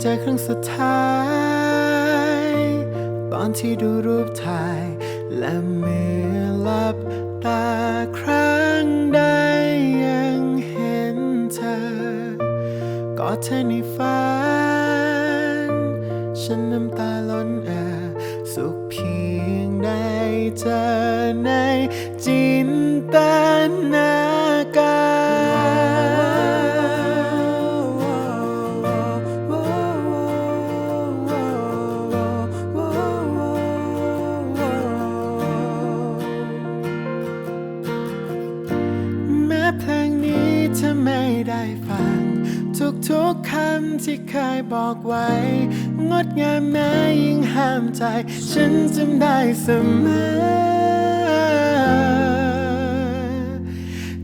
เจอครั้งสุดท้าย ตอนที่ดูรูปถ่าย และเมื่อหลับตาครั้งใดยังเห็นเธอกอดเธอในฝัน ฉันน้ำตาล้นเอ่อสุขเพียงได้เจอ ทุกๆคำที่เคยบอกไว้ งดงามแม้ยิ่งห้ามใจ ฉันจำได้เสมอ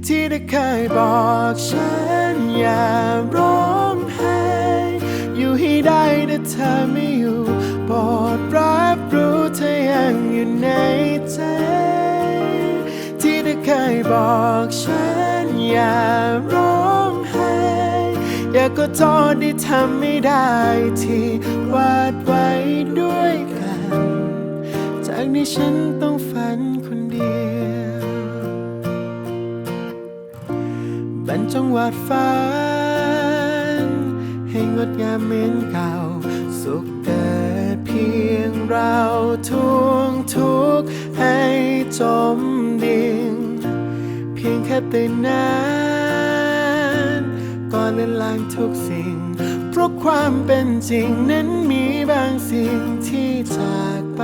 ที่ได้เคยบอกฉันอย่าร้องไห้อยู่ให้ได้แต่เธอไม่อยู่โปรดรับรู้เธอยังอยู่ในใจ ที่ได้เคยบอกฉันอย่าร้องไห้อยา กก็โทษที่ทำไม่ได้ที่วาดไว้ด้วยกัน จากนี้ฉันต้องฝันคนเดียวบรรจงวาดฝัน ให้งดงามเหมือนเก่า สุขเกิดเพียงเราทวงทุกให้จมดิ่ง เพียงแค่ตื่นนา ก็เลือนลางทุกสิ่ง เพราะความเป็นจริงนั้นมีบางสิ่งที่จากไป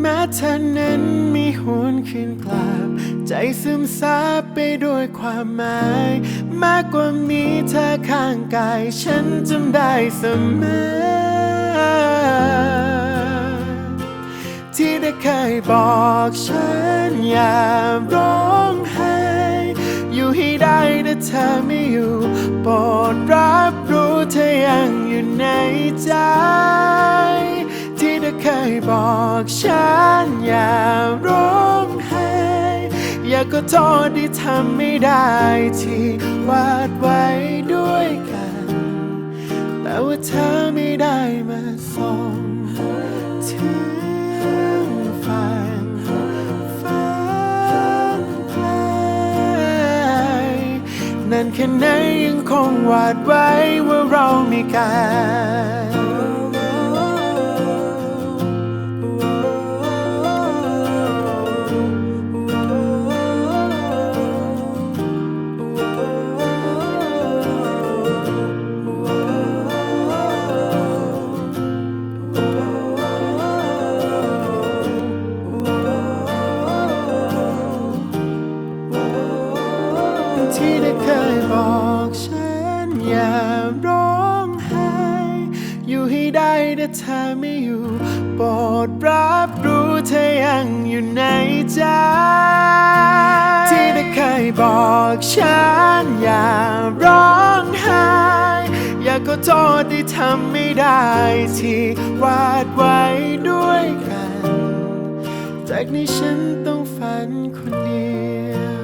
แม้เธอนั้นมีหวนคืนกลับใจซึมซาบไปด้วยความหมาย มากกว่ามีเธอข้างกาย ฉันจำได้เสมอที่ได้เคยบอกฉันอย่าร้อง ให้ได้แต่เธอไม่อยู่โปรดรับรู้เธอยังอยู่ในใจ ที่ได้เคยบอกฉันอย่าร้องไห้อยากก็โทษที่ทำไม่ได้ที่วาดไว้ด้วยกัน แต่ว่าเธอไม่ได้มาส แค่ไหนยังคงวาดไว้ว่าเรามีกัน ที่ได้เคยบอกฉันอย่าร้องไห้ อยู่ให้ได้แต่เธอไม่อยู่โปรดรับรู้เธอยังอยู่ในใจที่ได้เคยบอกฉันอย่าร้องไห้ อยากก็โทษที่ทำไม่ได้ที่วาดไว้ด้วยกัน จากนี้ฉันต้องฝันคนเดียว